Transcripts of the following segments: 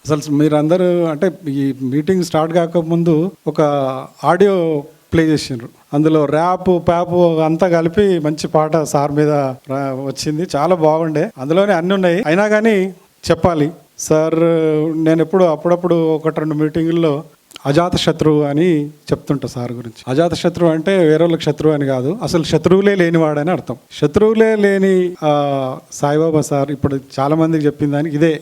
అసలు మీరందరూ అంటే ఈ మీటింగ్ స్టార్ట్ కాకముందు ఒక ఆడియో ప్లే చేసిండ్రు. అందులో ర్యాప్ ప్యాప్ అంతా కలిపి మంచి పాట సార్ మీద రా- వచ్చింది. చాలా బాగుండే. అందులోనే అన్ని ఉన్నాయి. అయినా కానీ చెప్పాలి. సార్ నేను ఎప్పుడు అప్పుడప్పుడు ఒకటి రెండు మీటింగుల్లో అజాతశత్రువు అని చెప్తుంటా సార్ గురించి. అజాతశత్రువు అంటే వేరే శత్రువు అని కాదు అసలు శత్రువులే లేనివాడని అర్థం. శత్రువులే లేని సాయిబాబా సార్ ఇప్పుడు చాలా మందికి చెప్పిన దానికి ఇదే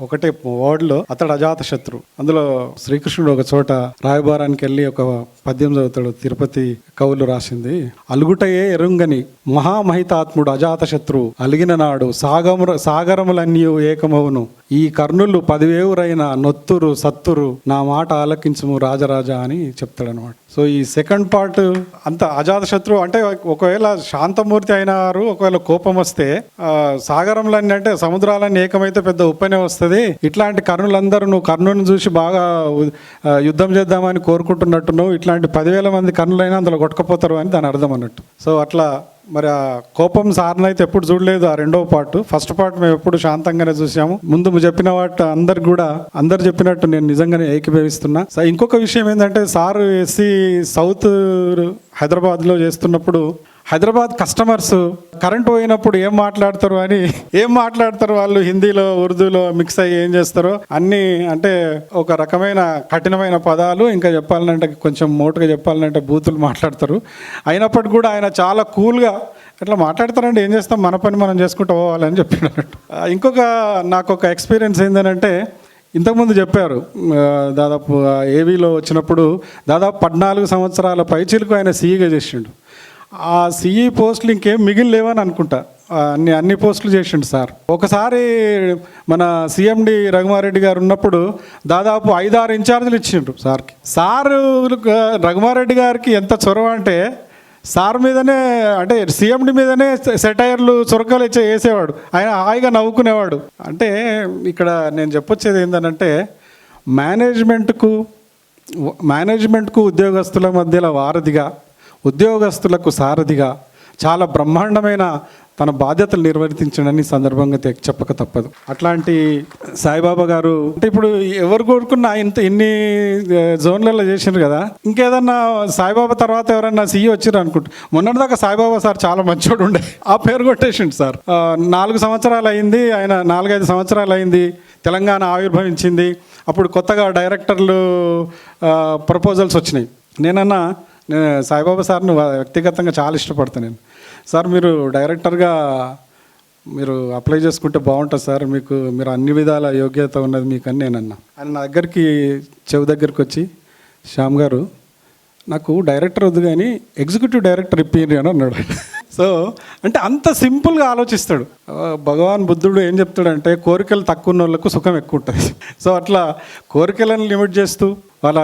ఒకటే వర్డ్లో అతడు అజాత శత్రువు అందులో శ్రీకృష్ణుడు ఒక చోట రాయబారానికి వెళ్ళి ఒక పద్యం చదువుతాడు తిరుపతి కవులు రాసింది అలుగుటయే ఎరుంగని మహామహితాత్ముడు అజాత శత్రువు అలిగిన నాడు సాగము సాగరములన్నీ ఏకమవును. ఈ కర్ణులు పదివేవురైన నొత్తురు సత్తురు నా మాట ఆలకించుము రాజరాజా అని చెప్తాడనమాట సో ఈ సెకండ్ పార్ట్ అంత అజాత శత్రువు అంటే ఒకవేళ శాంతమూర్తి అయినారు ఒకవేళ కోపం వస్తే సాగరంలన్నీ అంటే సముద్రాలన్నీ ఏకమైతే పెద్ద ఉప్పనే వస్తుంది. ఇట్లాంటి కర్ణులందరూ నువ్వు కర్ణుని చూసి బాగా యుద్ధం చేద్దామని కోరుకుంటున్నట్టున్నావు. ఇట్లాంటి పదివేల మంది కర్ణులైనా అందులో కొట్టుకుపోతారు అని దాని అర్థం అన్నట్టు. సో అట్లా మరి ఆ కోపం సార్ని అయితే ఎప్పుడు చూడలేదు ఆ రెండవ పార్ట్. ఫస్ట్ పార్ట్ మేము ఎప్పుడు శాంతంగానే చూసాము. ముందు చెప్పిన వాటి అందరు కూడా అందరు చెప్పినట్టు నేను నిజంగానే ఏకీభవిస్తున్నా. సో ఇంకొక విషయం ఏంటంటే సార్ ఎస్సీ సౌత్ హైదరాబాద్లో చేస్తున్నప్పుడు హైదరాబాద్ కస్టమర్స్ కరెంట్ పోయినప్పుడు ఏం మాట్లాడతారు అని ఏం మాట్లాడతారు వాళ్ళు హిందీలో ఉర్దూలో మిక్స్ అయ్యి ఏం చేస్తారో అన్ని అంటే ఒక రకమైన కఠినమైన పదాలు ఇంకా చెప్పాలంటే కొంచెం మోటుగా చెప్పాలంటే బూతులు మాట్లాడతారు. అయినప్పటికీ కూడా ఆయన చాలా కూల్గా ఇట్లా మాట్లాడతారండి ఏం చేస్తాం మన పని మనం చేసుకుంటూ పోవాలని చెప్పినట్టు ఇంకొక నాకు ఒక ఎక్స్పీరియన్స్ ఏంటంటే ఇంతకుముందు చెప్పారు దాదాపు ఏవీలో వచ్చినప్పుడు దాదాపు పద్నాలుగు సంవత్సరాల పైచీలకు ఆయన సీఈగా చేసిండు. ఆ సిఈ పోస్టులు ఇంకేం మిగిలిలేవని అనుకుంటా. అన్ని అన్ని పోస్టులు చేసిండు సార్. ఒకసారి మన సిఎండి రఘుమారెడ్డి గారు ఉన్నప్పుడు దాదాపు ఐదారు ఇన్ఛార్జీలు ఇచ్చిండ్రు సార్కి. సార్ రఘుమారెడ్డి గారికి ఎంత చొరవ అంటే సార్ మీదనే అంటే సీఎండి మీదనే సెటైర్లు చొరకలు ఇచ్చే వేసేవాడు. ఆయన హాయిగా నవ్వుకునేవాడు. అంటే ఇక్కడ నేను చెప్పొచ్చేది ఏంటంటే మేనేజ్మెంట్కు మేనేజ్మెంట్కు ఉద్యోగస్తుల మధ్యలో వారధిగా ఉద్యోగస్తులకు సారథిగా చాలా బ్రహ్మాండమైన తన బాధ్యతలు నిర్వర్తించడని సందర్భంగా తె- చెప్పక తప్పదు. అట్లాంటి సాయిబాబా గారు అంటే ఇప్పుడు ఎవరు కోరుకున్నా ఇంత ఇన్ని జోన్లలో చేసిండ్రు కదా. ఇంకేదన్నా సాయిబాబా తర్వాత ఎవరన్నా సీఈ వచ్చారు అనుకుంటా మొన్నటిదాకా సాయిబాబా సార్ చాలా మంచోడు ఉండే. ఆ పేరు కొట్టేసిండు సార్. నాలుగు సంవత్సరాలు అయింది ఆయన నాలుగైదు సంవత్సరాలు అయింది తెలంగాణ ఆవిర్భవించింది. అప్పుడు కొత్తగా డైరెక్టర్లు ప్రపోజల్స్ వచ్చినాయి. నేనన్నా నేను సాయిబాబా సార్ని వ్యక్తిగతంగా చాలా ఇష్టపడతాను నేను. సార్ మీరు డైరెక్టర్గా మీరు అప్లై చేసుకుంటే బాగుంటుంది సార్. మీకు మీరు అన్ని విధాల యోగ్యత ఉన్నది మీకు అని నేను అన్నా ఆయన నా దగ్గరికి చెవి దగ్గరికి వచ్చి శ్యామ్ గారు నాకు డైరెక్టర్ వద్దు కానీ ఎగ్జిక్యూటివ్ డైరెక్టర్ ఇప్పింది అని అన్నాడు సో అంటే అంత సింపుల్గా ఆలోచిస్తాడు. భగవాన్ బుద్ధుడు ఏం చెప్తాడంటే కోరికలు తక్కువ ఉన్న వాళ్ళకు సుఖం ఎక్కువ ఉంటుంది సో అట్లా కోరికలను లిమిట్ చేస్తూ వాళ్ళ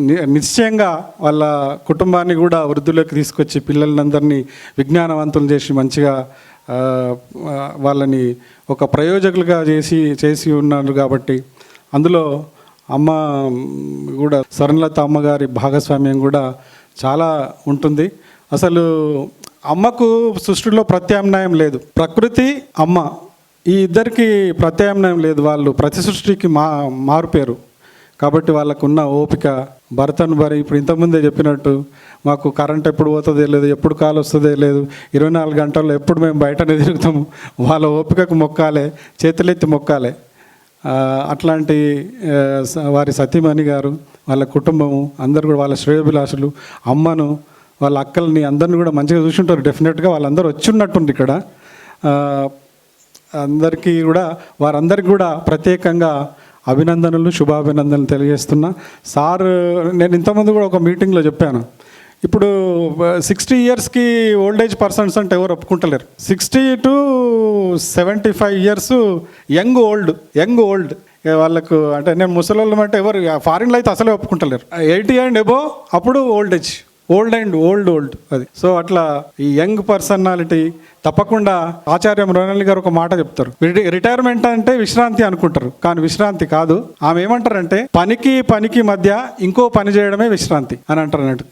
ని- నిశ్చయంగా వాళ్ళ కుటుంబాన్ని కూడా వృద్ధులోకి తీసుకొచ్చి పిల్లలందరినీ విజ్ఞానవంతులు చేసి మంచిగా వాళ్ళని ఒక ప్రయోజకులుగా చేసి చేసి ఉన్నారు కాబట్టి అందులో అమ్మ కూడా సరణలత అమ్మగారి భాగస్వామ్యం కూడా చాలా ఉంటుంది. అసలు అమ్మకు సృష్టిలో ప్రత్యామ్నాయం లేదు. ప్రకృతి అమ్మ. ఈ ఇద్దరికి ప్రత్యామ్నాయం లేదు. వాళ్ళు ప్రతి సృష్టికి మా మారుపేరు కాబట్టి వాళ్ళకు ఉన్న ఓపిక భర్తను భరి ఇప్పుడు ఇంతకుముందే చెప్పినట్టు మాకు కరెంట్ ఎప్పుడు పోతుందో లేదు ఎప్పుడు కాలు వస్తుందే లేదు ఇరవై నాలుగు గంటల్లో ఎప్పుడు మేము బయటనే తిరుగుతాము. వాళ్ళ ఓపికకు మొక్కాలే చేతులెత్తి మొక్కాలే. అట్లాంటి వారి సతీమణి గారు వాళ్ళ కుటుంబము అందరు కూడా వాళ్ళ శ్రేయోభిలాషులు అమ్మను వాళ్ళ అక్కల్ని అందరిని కూడా మంచిగా చూసుంటారు. డెఫినెట్గా వాళ్ళందరూ వచ్చిన్నట్టుంది ఇక్కడ. అందరికీ కూడా వారందరికీ కూడా ప్రత్యేకంగా అభినందనలు శుభాభినందనలు తెలియజేస్తున్నా. సార్ నేను ఇంతకుముందు కూడా ఒక మీటింగ్లో చెప్పాను. ఇప్పుడు సిక్స్టీ ఇయర్స్కి ఓల్డ్ ఏజ్ పర్సన్స్ అంటే ఎవరు ఒప్పుకుంటలేరు. Sixty to seventy five years young old young old వాళ్ళకు అంటే నేను ముసలోళ్ళం అంటే ఎవరు ఫారిన్లో అయితే అసలే ఒప్పుకుంటలేరు. ఎయిటీ అండ్ ఎబో అప్పుడు old age old and old old అది. సో అట్లా ఈ యంగ్ పర్సనాలిటీ తప్పకుండా ఆచార్య మృణాలి గారు ఒక మాట చెప్తారు. రిటైర్మెంట్ అంటే విశ్రాంతి అనుకుంటారు. కానీ విశ్రాంతి కాదు. ఆమె ఏమంటారంటే పనికి పనికి మధ్య ఇంకో పని చేయడమే విశ్రాంతి అని అంటారు అన్నట్టు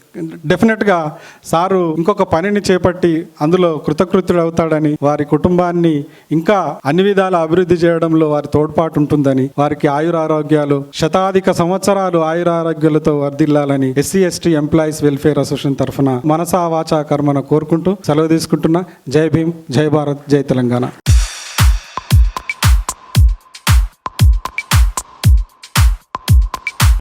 డెఫినెట్గా సారు ఇంకొక పనిని చేపట్టి అందులో కృతకృత్యుడు అవుతాడని వారి కుటుంబాన్ని ఇంకా అన్ని విధాల అభివృద్ధి చేయడంలో వారి తోడ్పాటు ఉంటుందని వారికి ఆయురారోగ్యాలు శతాధిక సంవత్సరాలు ఆయురారోగ్యాలతో వర్ధిల్లాలని SC ST employees welfare association తరఫున మనసా వాచా కర్మను కోరుకుంటూ సెలవు తీసుకుంటున్నా. జై భీమ్ జై భారత్ జై తెలంగాణ.